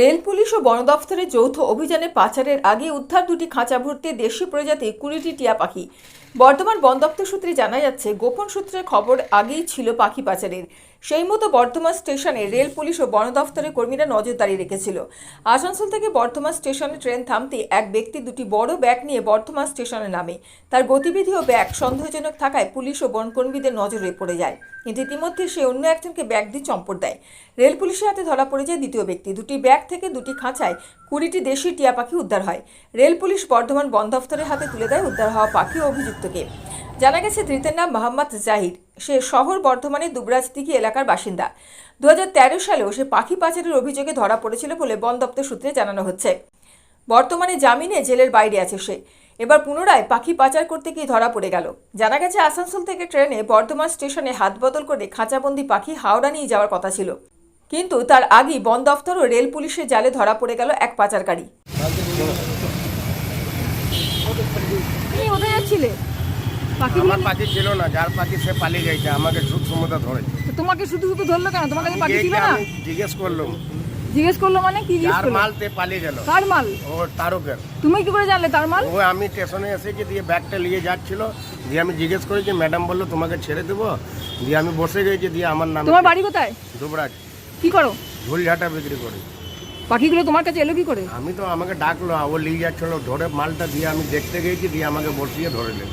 Rail police ও বন দফতরের যৌথ অভিযানে পাচারের আগে উদ্ধার দুটি খাঁচা ভর্তি দেশি প্রজাতি কুড়িটি টিয়া পাখি। বর্তমান বন দপ্তর সূত্রে জানা যাচ্ছে, গোপন সূত্রের খবর আগেই ছিল পাখি পাচারের। সেই মতো বর্ধমান স্টেশনে রেল, পুলিশ ও বন দফতরের কর্মীরা নজরদারি রেখেছিল। আসানসোল থেকে বর্ধমান স্টেশনে ট্রেন থামতে এক ব্যক্তি দুটি বড় ব্যাগ নিয়ে বর্ধমান স্টেশনে নামে। তার গতিবিধি ও ব্যাগ সন্দেহজনক থাকায় পুলিশ ও বনকর্মীদের নজরে পড়ে যায়। কিন্তু ইতিমধ্যে সে অন্য একজনকে ব্যাগ দিয়ে চম্পট দেয়। রেল পুলিশের হাতে ধরা পড়ে যায় দ্বিতীয় ব্যক্তি। দুটি ব্যাগ থেকে দুটি খাঁচায় কুড়িটি দেশি টিয়া পাখি উদ্ধার হয়। রেল পুলিশ বর্ধমান বন দফতরের হাতে তুলে দেয় উদ্ধার হওয়া পাখি ও অভিযুক্তকে জানা গেছে, ধৃতের নাম মোহাম্মদ জাহির সে শহর বর্ধমানের দুবরাজদিঘি এলাকার বাসিন্দা। দু হাজার সালেও সে পাখি পাচারের অভিযোগে ধরা পড়েছিল বলে বন দপ্তর সূত্রে জানানো হচ্ছে। বর্তমানে জামিনে জেলের বাইরে আছে সে। এবার পুনরায় পাখি পাচার করতে গিয়ে ধরা পড়ে গেল। জানা গেছে, আসানসোল থেকে ট্রেনে বর্ধমান স্টেশনে হাত বদল করে খাঁচাবন্দি পাখি হাওড়া নিয়ে যাওয়ার কথা ছিল। কিন্তু তার আগেই বন দফতর ও রেল পুলিশের জালে ধরা পড়ে গেল এক পাচারকারী। তুমি কোথায় যাচ্ছিলে? পাখিগুলো আমার পাখি ছিল না যার পাখি সে পালিয়ে গেছে আমাকে তো তোমাকে শুধু শুধু ধরলো কেন? তোমার কাছে পাখি ছিল না? আমি জিজ্ঞেস করলাম জিজ্ঞেস করল মানে কি জিজ্ঞেস করল? মাল তে পালিয়ে গেল। কার মাল? ও তারকের। তুমি কি করে জানলে তার মাল? ও আমি স্টেশনে এসেছি দিয়ে ব্যাগটা নিয়ে যাচ্ছিল দিয়ে আমি জিজ্ঞেস করেছি ম্যাডাম বলল তোমাকে ছেড়ে দেবো? দিয়ে আমি বসে গেছি দিয়ে আমার নাম তোমার বাড়ি কোথায়? দুবরাজ। কি করো? ঝুলঝাটা বিক্রি করি। পাখিগুলো তোমার কাছে এলো কি করে? আমি তো আমাকে ডাকলো ও নিয়ে যাচ্ছিল ধরে মালটা দিয়ে আমি দেখতে গেছি দিয়ে আমাকে বসিয়ে ধরে নিল।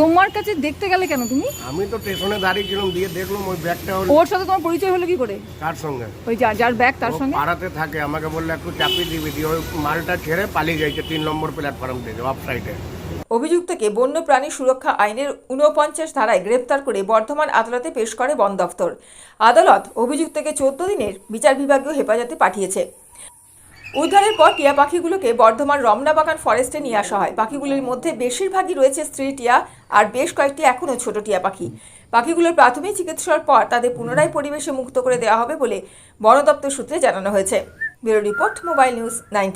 তোমার কাছে দেখতে গেলে কেন তুমি? আমি তো স্টেশনে দাঁড়িয়েছিলাম দিয়ে দেখলাম ওই ব্যাগটা হলো ওর সাথে তোমার পরিচয় হলো কি করে? কার সঙ্গে? ওই যার যার ব্যাগ তার সঙ্গে? পাড়াতে থাকে আমাকে বলল একটু চাপিয়ে দিবি দিয়ে ওই মালটা ছেড়ে পালিয়ে গেছে তিন নম্বর প্ল্যাটফর্ম থেকে অফ সাইডে অভিযুক্তকে বন্যপ্রাণী সুরক্ষা আইনের ঊনপঞ্চাশ ধারায় গ্রেপ্তার করে বর্ধমান আদালতে পেশ করে বন দফতর। আদালত অভিযুক্তকে চোদ্দ দিনের বিচার বিভাগীয় হেফাজতে পাঠিয়েছে। উদ্ধারের পর টিয়া পাখিগুলোকে বর্ধমান রমনা বাগান ফরেস্টে নিয়ে আসা হয়। পাখিগুলির মধ্যে বেশিরভাগই রয়েছে স্ত্রী টিয়া আর বেশ কয়েকটি এখনও ছোট টিয়া পাখি। পাখিগুলোর প্রাথমিক চিকিৎসার পর তাদের পুনরায় পরিবেশে মুক্ত করে দেওয়া হবে বলে বন দপ্তর সূত্রে জানানো হয়েছে। Bureau report, mobile news nine